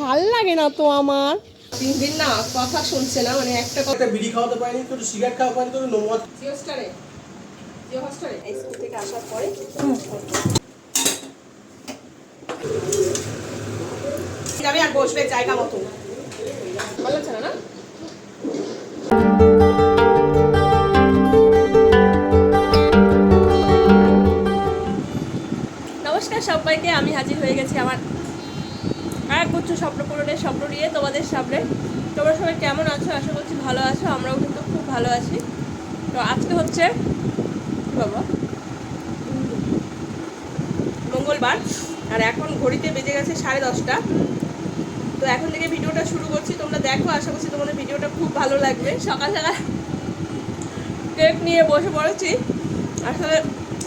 ভালো লাগে না তো আমার। তিন দিন না কথা শুনছে না মানে একটা কথা বিড়ি খাওয়াতে পারিনি তোর সিগারেট খাওয়া পারিনি তোর নোমত জিও স্টারে জিও হস্টারে এই স্কুল থেকে আসার পরে যাবে আর বসবে জায়গা মতো। ভালো লাগছে না না? নমস্কার সবাইকে আমি হাজির হয়ে গেছি আমার এক গুচ্ছ স্বপ্ন পূরণের স্বপ্ন নিয়ে তোমাদের সামনে। তোমরা সবাই কেমন আছো? আশা করছি ভালো আছো, আমরাও কিন্তু খুব ভালো আছি। তো আজকে হচ্ছে বাবা, মঙ্গলবার, আর এখন ঘড়িতে বেজে গেছে সাড়ে দশটা। তো এখন থেকে ভিডিওটা শুরু করছি। তোমরা দেখো, আশা করছি তোমাদের ভিডিওটা খুব ভালো লাগবে। সকাল সকাল কেক নিয়ে বসে পড়েছি। আসলে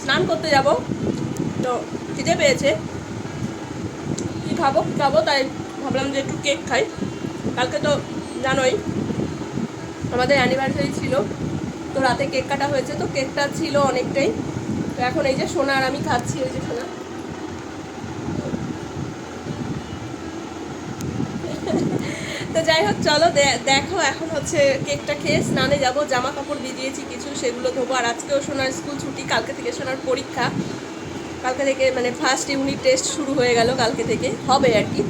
স্নান করতে যাব। তো খিদে পেয়েছে। খাব খাব, তাই ভাবলাম যে একটু কেক খাই। কালকে তো জানোই, আমাদের অ্যানিভার্সারি ছিল, তো রাতে কেক কাটা হয়েছে, তো কেকটা ছিল অনেকটাই। তো এখন এই যে সোনা আর আমি খাচ্ছি ওই যে সোনা। তো যাই হোক, চলো দেখো এখন হচ্ছে কেকটা খেয়ে স্নানে যাব, জামা কাপড় ভিজিয়েছি কিছু, সেগুলো ধোবো। আর আজকেও সোনার স্কুল ছুটি, কালকে থেকে সোনার পরীক্ষা। কালকে থেকে মানে ফার্স্ট ইউনিট টেস্ট শুরু হয়ে গেল কালকে থেকে, হবে আর কি।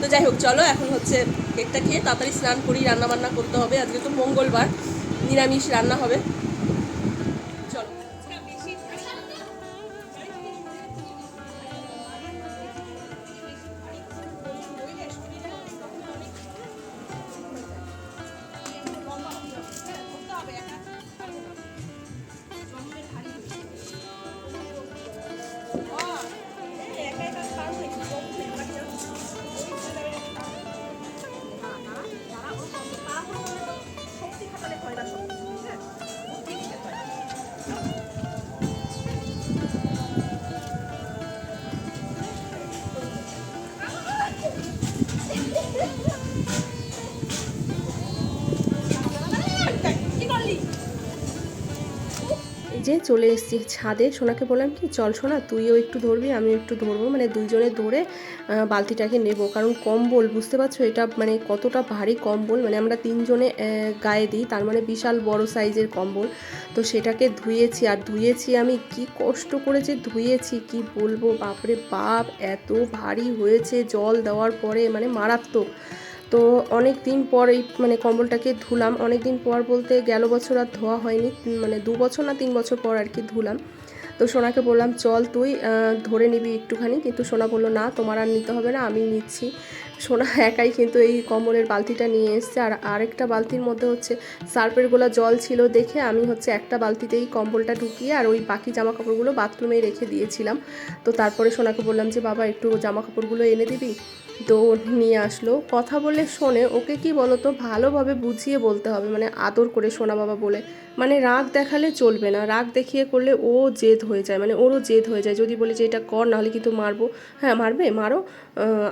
তো যাই হোক, চলো এখন হচ্ছে কেকটা খেয়ে তাড়াতাড়ি স্নান করি রান্না বান্না করতে হবে। আজকে তো মঙ্গলবার, নিরামিষ রান্না হবে। যে চলে এসেছি ছাদে। সোনাকে বললাম কি, চল সোনা, তুইও একটু ধরবি, আমিও একটু ধরবো। মানে দুইজনে ধরে বালতিটাকে নেব। কারণ কম্বল, বুঝতে পারছ? এটা মানে কতটা ভারী কম্বল। মানে আমরা তিনজনে গায়ে দিই, তার মানে বিশাল বড় সাইজের কম্বল। তো সেটাকে ধুয়েছি, আর ধুয়েছি আমি কি কষ্ট করে যে ধুয়েছি, কি বলব? বাপরে বাপ, এত ভারী হয়েছে জল দেওয়ার পরে মানে মারাত্মক। তো অনেক দিন পর এই মানে কম্বলটাকে ধুলাম। অনেক দিন পর বলতে গেল বছর আর ধোয়া হয়নি মানে দু বছর না তিন বছর পর আর কি ধুলাম। তো সোনাকে বললাম, চল তুই ধরে নিবি একটুখানি। কিন্তু সোনা বলল, না, তোমার আর নিতে হবে না, আমি নিচ্ছি। সোনা একাই কিন্তু এই কম্বলের বালতিটা নিয়ে এসছে। আর আরেকটা বালতির মধ্যে হচ্ছে সার্পের গোলা জল ছিল দেখে আমি হচ্ছে একটা বালতিতেই কম্বলটা ঢুকিয়ে আর ওই বাকি জামা কাপড়গুলো বাথরুমেই রেখে দিয়েছিলাম। তো তারপরে সোনাকে বললাম যে, বাবা, একটু জামা কাপড়গুলো এনে দিবি? তো নিয়ে আসলো। কথা বলে শোনে, ওকে কি বলতো? ভালোভাবে বুঝিয়ে বলতে হবে মানে আদর করে শোনা বাবা বলে। মানে রাগ দেখালে চলবে না, রাগ দেখিয়ে করলে ও জেদ হয়ে যায় মানে ওরও জেদ হয়ে যায়। যদি বলি যে, এটা কর, নাহলে কিন্তু মারবো। হ্যাঁ মারবে, মারো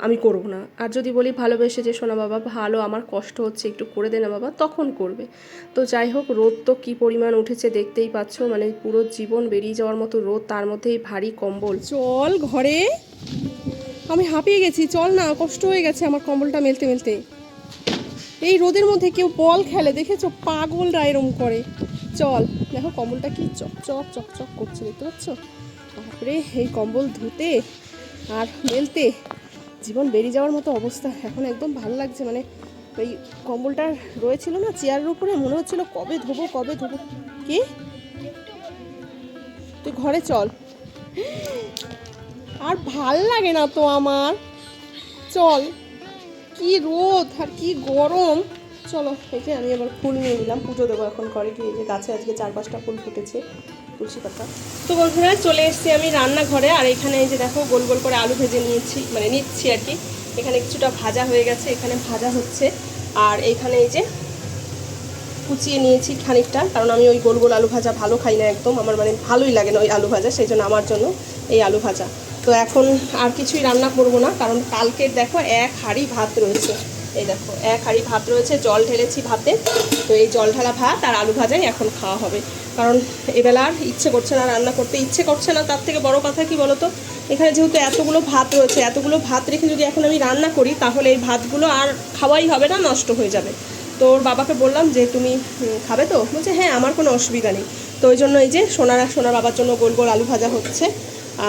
আমি করব না। আর যদি বলি ভালোবেসে যে শোনা বাবা, ভালো, আমার কষ্ট হচ্ছে, একটু করে দে না বাবা, তখন করবে। তো যাই হোক, রোদ তো কী পরিমাণ উঠেছে দেখতেই পাচ্ছ মানে পুরো জীবন বেরিয়ে যাওয়ার মতো রোদ, তার মধ্যেই ভারী কম্বল। চল ঘরে। আমি হাঁপিয়ে গেছি, চল না, কষ্ট হয়ে গেছে আমার কম্বলটা মেলতে মেলতে। এই রোদের মধ্যে কেউ বল খেলে, দেখেছ? পাগলরা এরম করে। চল, দেখো কম্বলটা কি চক চক চক চক করছে, দেখতে পাচ্ছ? তারপরে এই কম্বল ধুতে আর মেলতে জীবন বেরিয়ে যাওয়ার মতো অবস্থা। এখন একদম ভালো লাগছে মানে ওই কম্বলটা রয়েছিল না চেয়ারের উপরে, মনে হচ্ছিল কবে ধোবো কবে ধোবো। কি? তুই ঘরে চল। আর ভালো লাগে না তো আমার? চল, কি রোদ আর কি গরম। চলো, এই যে আমি আবার ফুল নিয়ে নিলাম, পুজো দেবো এখন ঘরে এই যে গাছে আজকে চার পাঁচটা ফুল ফুটেছে, তুলসী পাতা। তো বন্ধুরা, চলে এসেছি আমি রান্নাঘরে, আর এখানে এই যে দেখো, গোল গোল করে আলু ভেজে নিয়েছি মানে নিচ্ছি আর কি। এখানে কিছুটা ভাজা হয়ে গেছে, এখানে ভাজা হচ্ছে। আর এইখানে এই যে কুচিয়ে নিয়েছি খানিকটা, কারণ আমি ওই গোল গোল আলু ভাজা ভালো খাই না একদম। আমার মানে ভালোই লাগে না ওই আলু ভাজা, সেই জন্য আমার জন্য এই আলু ভাজা। তো এখন আর কিছুই রান্না করব না, কারণ কালকের দেখো এক হাঁড়ি ভাত রয়েছে। এই দেখো, এক হাঁড়ি ভাত রয়েছে, জল ঢেলেছি ভাতে। তো এই জল ঢালা ভাত আর আলু ভাজাই এখন খাওয়া হবে। কারণ এবেলা আর ইচ্ছে করছে না রান্না করতে, ইচ্ছে করছে না তার থেকে বড় কথা কি বলো তো এখানে যেহেতু এতগুলো ভাত রয়েছে, এতগুলো ভাত রেখে যদি এখন আমি রান্না করি, তাহলে এই ভাতগুলো আর খাওয়াই হবে না, নষ্ট হয়ে যাবে। তো ওর বাবাকে বললাম যে, তুমি খাবে তো? বলছে হ্যাঁ আমার কোনো অসুবিধা নেই। তো ওই জন্য এই যে সোনার সোনার বাবার জন্য গোল গোল আলু ভাজা হচ্ছে।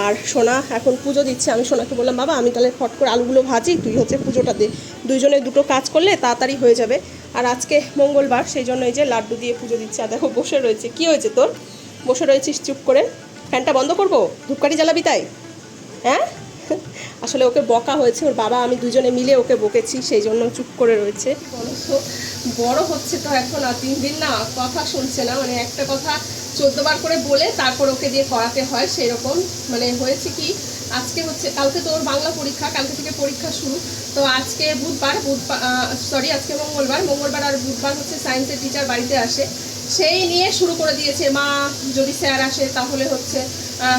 আর সোনা এখন পুজো দিচ্ছে। আমি সোনাকে বললাম, বাবা, আমি তাহলে ফট করে আলুগুলো ভাজি, তুই হচ্ছে পুজোটা দে। দুইজনে দুটো কাজ করলে তাড়াতাড়ি হয়ে যাবে। আর আজকে মঙ্গলবার, সেই জন্য এই যে লাড্ডু দিয়ে পুজো দিচ্ছে। আর দেখো, বসে রয়েছে। কি হয়েছে তোর? বসে রয়েছিস, চুপ করে। ফ্যানটা বন্ধ করব? ধূপকাঠি জ্বালাবি তাই? হ্যাঁ? আসলে ওকে বকা হয়েছে। ওর বাবা, আমি দুজনে মিলে ওকে বকেছি, সেই জন্য চুপ করে রয়েছে। বড় হচ্ছে তো এখন আর তিন দিন না, কথা শুনছে না। মানে একটা কথা চোদ্দবার করে বলে তারপর ওকে দিয়ে করাতে হয় সেই রকম মানে হয়েছে কি, আজকে হচ্ছে, কালকে তো ওর বাংলা পরীক্ষা, কালকে থেকে পরীক্ষা শুরু। তো আজকে বুধবার বুধবার সরি আজকে মঙ্গলবার। মঙ্গলবার আর বুধবার হচ্ছে সায়েন্সের টিচার বাড়িতে আসে। সেই নিয়ে শুরু করে দিয়েছে, মা, যদি স্যার আসে তাহলে হচ্ছে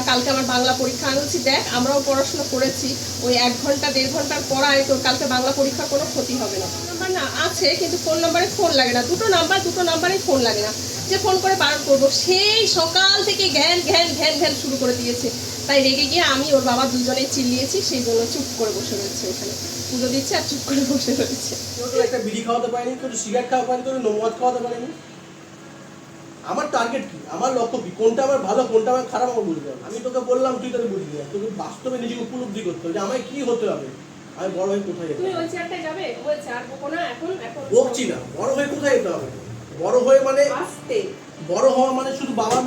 কালকে আমার বাংলা পরীক্ষা। আমি বলছি, দেখ, আমরাও পড়াশোনা করেছি। ওই এক ঘণ্টা, দেড় ঘণ্টার পড়ায় তোর কালকে বাংলা পরীক্ষার কোনো ক্ষতি হবে না। নাম্বার না আছে, কিন্তু ফোন নাম্বারে ফোন লাগে না। দুটো নাম্বার দুটো নাম্বারে ফোন লাগে না। যে ফোন করে বারণ করব সেই সকাল থেকে ঘ্যান ঘ্যান ঘ্যান ঘ্যান শুরু করে দিয়েছে। তাই রেগে গিয়ে আমি ওর বাবা দুজনেই চিল্লিয়েছি সেই জন্য চুপ করে বসে রয়েছে ওখানে পুজো দিচ্ছে আর চুপ করে বসে রয়েছে। একটা বিড়ি খাওয়াতে পারেনি কেউ তো সিগারেট খাওয়াতে পারেনি কেউ নমদ খাওয়াতে পারেনি। আমার টার্গেট কি? আমার লক্ষ্য কি? কোনটা আমার ভালো কোনটা আমার খারাপ আমার বুঝতে হবে। আমি তোকে বললাম তুই তাহলে বুঝবি না। তোকে বাস্তবে নিজেকে উপলব্ধি করতে হবে যে আমায় কি হতে হবে? আমি বড় হয়ে কোথায় যেতে তুমি হবে? ওই চেয়ারটায় যাবে? ওই চেয়ার বকো না এখন এখন বকছি না। বড় হয়ে কোথায় যেতে হবে? বড় হয়ে মানে আস্তে মানে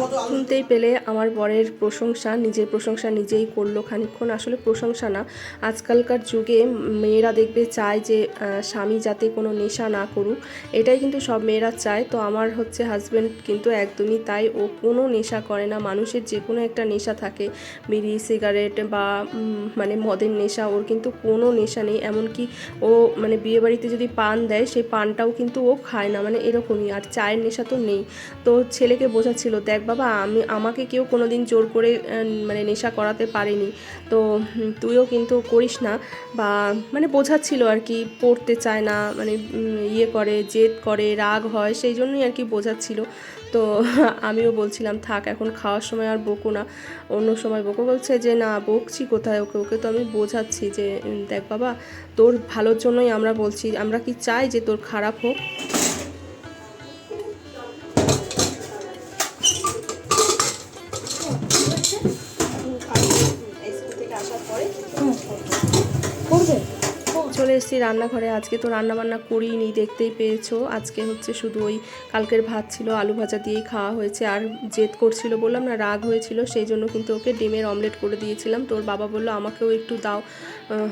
মতো শুনতেই পেলে আমার বরের প্রশংসা, নিজের প্রশংসা নিজেই করল খানিকক্ষণ। আসলে প্রশংসা না, আজকালকার যুগে মেয়েরা দেখবে চায় যে স্বামী যাতে কোনো নেশা না করুক। এটাই কিন্তু সব মেয়েরা চায়। তো আমার হচ্ছে হাজব্যান্ড কিন্তু একদমই তাই। ও কোনো নেশা করে না। মানুষের যে কোনো একটা নেশা থাকে। বিড়ি সিগারেট বা মানে মদের নেশা, ওর কিন্তু কোনো নেশা নেই। এমনকি ও মানে বিয়েবাড়িতে যদি পান দেয়, সেই পানটাও কিন্তু ও খায় না। মানে এরকমই। আর চায়ের নেশা তো নেই। তো ছেলেকে বোঝাচ্ছিল, দেখ বাবা, আমি, আমাকে কেউ কোনোদিন জোর করে মানে নেশা করাতে পারেনি। তো তুইও কিন্তু করিস না। বা মানে বোঝাচ্ছিল আর কি, পড়তে চায় না মানে ইয়ে করে, জেদ করে, রাগ হয়, সেই জন্যই আর কি বোঝাচ্ছিল। তো, আমিও বলছিলাম, থাক, এখন খাওয়ার সময় আর বকো না। অন্য সময় বকো বলছে যে, না, বকছি কোথায়? ওকে ওকে তো আমি বোঝাচ্ছি যে দেখ বাবা, তোর ভালোর জন্যই আমরা বলছি, আমরা কি চাই যে তোর খারাপ হোক? আসার পরে? করবে? চলে এসেছি রান্নাঘরে। আজকে তো রান্না বান্না করিনি, দেখতেই পেয়েছ। আজকে হচ্ছে শুধু ওই কালকের ভাত ছিল, আলু ভাজা দিয়েই খাওয়া হয়েছে। আর জেদ করছিল, বললাম না, রাগ হয়েছিল, সেই জন্য কিন্তু ওকে ডিমের অমলেট করে দিয়েছিলাম। তোর বাবা বলল, আমাকেও একটু দাও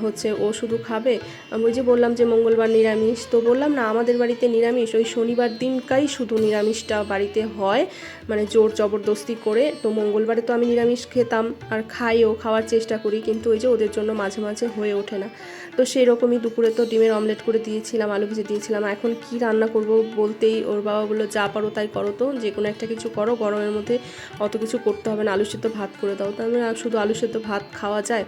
হচ্ছে ও শুধু খাবে। আমি যে বললাম যে, মঙ্গলবার নিরামিষ। তো বললাম না, আমাদের বাড়িতে নিরামিষ। ওই শনিবার দিনকাই শুধু নিরামিষটা বাড়িতে হয় মানে জোর জবরদস্তি করে। তো মঙ্গলবারে তো আমি নিরামিষ খেতাম, আর খাইও, খাওয়ার চেষ্টা করি, কিন্তু ওই যে ওদের জন্য মাঝে মাঝে হয়ে ওঠে না। তো সেই রকমই দুপুরে তো ডিমের অমলেট করে দিয়েছিলাম, আলু ভেজে দিয়েছিলাম। এখন কি রান্না করব বলতেই ওর বাবা বলল, যা পারো তাই করো তো, যে কোনো একটা কিছু করো, গরমের মধ্যে অত কিছু করতে হবে না, আলু সেদ্ধ ভাত করে দাও। তো আমি শুধু আলু সেদ্ধ ভাত খাওয়া যায়।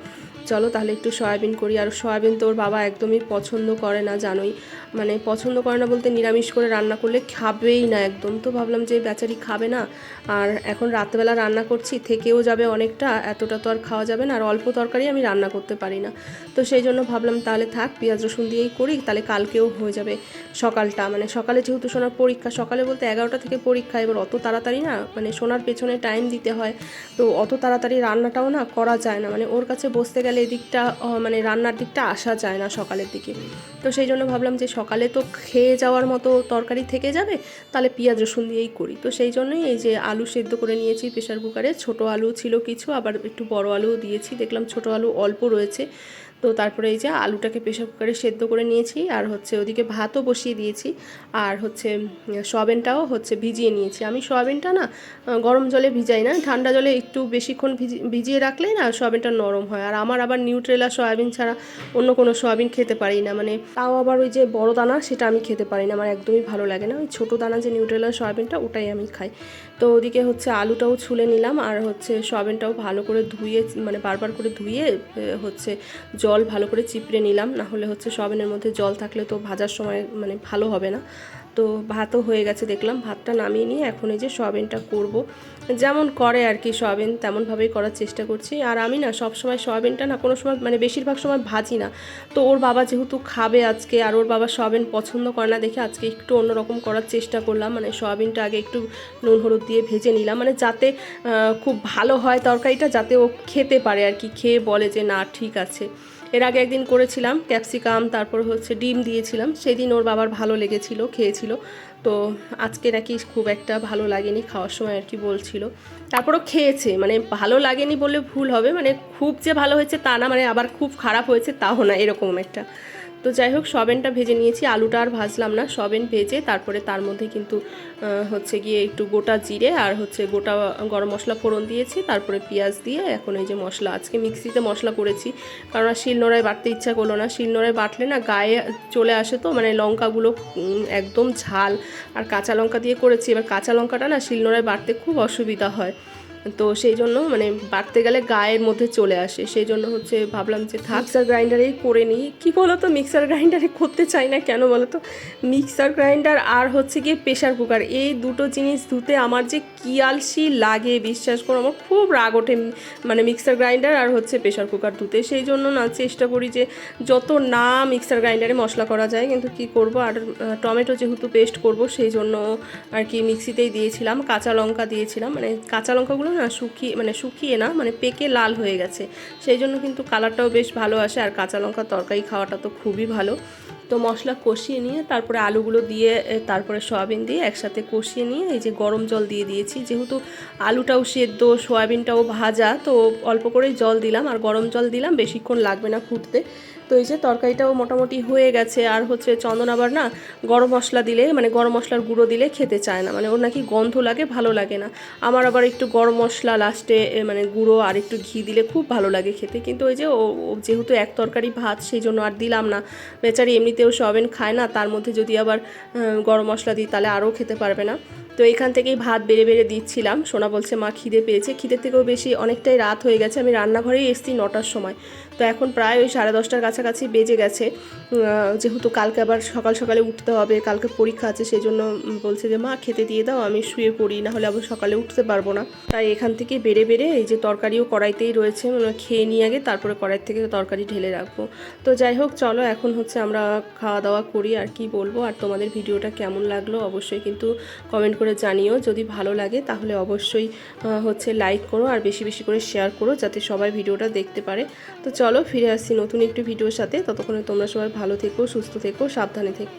চলো তাহলে একটু সয়াবিন করি। আর সয়াবিন তো ওর বাবা একদমই পছন্দ করে না, জানোই। মানে পছন্দ করে না বলতে নিরামিষ করে রান্না করলে খাবেই না একদম। তো ভাবলাম যে বেচারি খাবে না। আর এখন রাতবেলা রান্না করছি, থেকেও যাবে অনেকটা, এতটা তো আর খাওয়া যাবে না। আর অল্প তরকারি আমি রান্না করতে পারি না। তো সেই জন্য ভাবলাম তাহলে থাক, পেঁয়াজ রসুন দিয়েই করি, তাহলে কালকেও হয়ে যাবে সকালটা। মানে সকালে যেহেতু সোনার পরীক্ষা, সকালে বলতে এগারোটা থেকে পরীক্ষা, এবার অত তাড়াতাড়ি না মানে সোনার পেছনে টাইম দিতে হয়। তো অত তাড়াতাড়ি রান্নাটাও না করা যায় না। মানে ওর কাছে বসতে গেলে এদিকটা দিকটা মানে রান্নার দিকটা আসা যায় না সকালের দিকে। তো সেই জন্য ভাবলাম যে সকালে তো খেয়ে যাওয়ার মতো তরকারি থেকে যাবে, তাহলে পেঁয়াজ রসুন দিয়েই করি। তো সেই জন্যই এই যে আলু সেদ্ধ করে নিয়েছি প্রেশার কুকারে, ছোট আলু ছিল কিছু, আবার একটু বড় আলুও দিয়েছি। দেখলাম ছোট আলু অল্প রয়েছে তো তারপরে এই যে আলুটাকে প্রেশার কুকারে সেদ্ধ করে নিয়েছি, আর হচ্ছে ওদিকে ভাতও বসিয়ে দিয়েছি, আর হচ্ছে সয়াবিনটাও হচ্ছে ভিজিয়ে নিয়েছি। আমি সয়াবিনটা না গরম জলে ভিজাই না, ঠান্ডা জলে একটু বেশিক্ষণ ভিজি- ভিজিয়ে রাখলেই না সয়াবিনটা নরম হয়। আর আমার আবার নিউট্রেলা সয়াবিন ছাড়া অন্য কোনো সয়াবিন খেতে পারি না মানে তাও আবার ওই যে বড় দানা সেটা আমি খেতে পারি না, আমার একদমই ভালো লাগে না। ওই ছোটো দানা যে নিউট্রেলা সয়াবিনটা ওটাই আমি খাই। তো ওদিকে হচ্ছে আলুটাও ছুলে নিলাম আর হচ্ছে সয়াবিনটাও ভালো করে ধুয়ে মানে বারবার করে ধুয়ে হচ্ছে জল ভালো করে চিপড়ে নিলাম। না হলে হচ্ছে সয়াবিনের মধ্যে জল থাকলে তো ভাজার সময় মানে ভালো হবে না। তো ভাতও হয়ে গেছে দেখলাম। ভাতটা নামিয়ে নিয়ে এখন এই যে সয়াবিনটা করব। যেমন করে আর কি সয়াবিন, তেমনভাবেই করার চেষ্টা করছি। আর আমি না সব সময় সয়াবিনটা না কোনো সময় মানে বেশিরভাগ সময় ভাজি না। তো ওর বাবা যেহেতু খাবে আজকে আর ওর বাবা সয়াবিন পছন্দ করে না দেখে আজকে একটু অন্যরকম করার চেষ্টা করলাম। মানে সয়াবিনটা আগে একটু নুন, হলুদ দিয়ে ভেজে নিলাম। মানে যাতে খুব ভালো হয় তরকারিটা যাতে ও খেতে পারে আর কি। খেয়ে বলে যে, না, ঠিক আছে। এর আগে একদিন করেছিলাম ক্যাপসিকাম, তারপর হচ্ছে ডিম দিয়েছিলাম। সেদিন ওর বাবার ভালো লেগেছিল, খেয়েছিল। তো আজকে নাকি খুব একটা ভালো লাগেনি, খাওয়ার সময় আর কি বলছিল। তারপরও খেয়েছে মানে ভালো লাগেনি বলে ভুল হবে মানে খুব যে ভালো হয়েছে তা না মানে আবার খুব খারাপ হয়েছে তাও না, এরকম একটা। তো যাই হোক, সবেনটা ভেজে নিয়েছি। আলুটা আর ভাজলাম না, সবেন ভেজে তারপরে তার মধ্যে কিন্তু হচ্ছে গিয়ে একটু গোটা জিরে আর হচ্ছে গোটা গরম মশলা ফোড়ন দিয়েছি। তারপরে পেঁয়াজ দিয়ে এখন এই যে মশলা, আজকে মিক্সিতে মশলা করেছি। কারণ আর শিলনোড়ায় বাটতে ইচ্ছা করল না। শিলনোড়ায় বাটলে না গায়ে চলে আসে তো মানে লঙ্কাগুলো একদম ঝাল। আর কাঁচা লঙ্কা দিয়ে করেছি। এবার কাঁচা লঙ্কাটা না শিলনোড়ায় বাটতে খুব অসুবিধা হয়। তো সেই জন্য মানে বাটতে গেলে গায়ের মধ্যে চলে আসে। সেই জন্য হচ্ছে ভাবলাম যে মিক্সার গ্রাইন্ডারেই করে নিই। কী বলো তো মিক্সার গ্রাইন্ডারে করতে চাই না কেন বলো তো মিক্সার গ্রাইন্ডার আর হচ্ছে গিয়ে প্রেশার কুকার এই দুটো জিনিস ধুতে আমার যে কি আলসি লাগে বিশ্বাস করো, আমার খুব রাগ ওঠে মানে মিক্সার গ্রাইন্ডার আর হচ্ছে প্রেশার কুকার ধুতে। সেই জন্য না চেষ্টা করি যে যত না মিক্সার গ্রাইন্ডারে মশলা করা যায়, কিন্তু কি করব? আর টমেটো যেহেতু পেস্ট করব, সেই জন্য আর কি মিক্সিতেই দিয়েছিলাম, কাঁচা লঙ্কা দিয়েছিলাম। মানে কাঁচা লঙ্কাগুলো না, শুকিয়ে মানে শুকিয়ে না মানে পেকে লাল হয়ে গেছে। সেই জন্য কিন্তু কালারটাও বেশ ভালো আসে, আর কাঁচা লঙ্কা তরকারি খাওয়াটা তো খুবই ভালো। তো মশলা কষিয়ে নিয়ে তারপরে আলুগুলো দিয়ে তারপরে সয়াবিন দিয়ে একসাথে কষিয়ে নিয়ে এই যে গরম জল দিয়ে দিয়েছি। যেহেতু আলুটাও সেদ্ধ, সয়াবিনটাও ভাজা, তো অল্প করেই জল দিলাম, আর গরম জল দিলাম, বেশিক্ষণ লাগবে না ফুটতে। তো এই যে তরকারিটাও মোটামুটি হয়ে গেছে, আর হচ্ছে চন্দন আবার না গরম মশলা দিলে মানে গরম মশলার গুঁড়ো দিলে খেতে চায় না মানে ওর নাকি গন্ধ লাগে, ভালো লাগে না। আমার আবার একটু গরম মশলা লাস্টে মানে গুঁড়ো আর একটু ঘি দিলে খুব ভালো লাগে খেতে, কিন্তু ওই যে ও যেহেতু এক তরকারি ভাত, সেই জন্য আর দিলাম না। বেচারি এমনিতেও সবেন খায় না, তার মধ্যে যদি আবার গরম মশলা দিই, তাহলে আরও খেতে পারবে না। তো এখান থেকেই ভাত বেড়ে বেড়ে দিচ্ছিলাম, সোনা বলছে, মা খিদে পেয়েছে। খিদের থেকেও বেশি অনেকটাই রাত হয়ে গেছে, আমি রান্নাঘরেই এসেছি নটার সময়। তো এখন প্রায় ওই সাড়ে দশটার কাছাকাছি বেজে গেছে। যেহেতু কালকে আবার সকাল সকালে উঠতে হবে, কালকে পরীক্ষা আছে সেই জন্য বলছে যে, মা, খেতে দিয়ে দাও, আমি শুয়ে পড়ি না হলে আবার সকালে উঠতে পারব না। তাই এখান থেকে বেড়ে বেড়ে এই যে তরকারিও কড়াইতেই রয়েছে মানে খেয়ে নিয়ে আগে, তারপরে কড়াই থেকে তরকারি ঢেলে রাখব। তো যাই হোক, চলো, এখন হচ্ছে আমরা খাওয়া দাওয়া করি, আর কি বলব? আর তোমাদের ভিডিওটা কেমন লাগল অবশ্যই কিন্তু কমেন্ট করে জানিও। যদি ভালো লাগে, তাহলে অবশ্যই হচ্ছে লাইক করো, আর বেশি বেশি করে শেয়ার করো, যাতে সবাই ভিডিওটা দেখতে পারে। তো চলো ফিরে আসছি নতুন একটি ভিডিওর সাথে। ততক্ষণে তোমরা সবাই ভালো থেকো, সুস্থ থেকো, সাবধানে থেকো।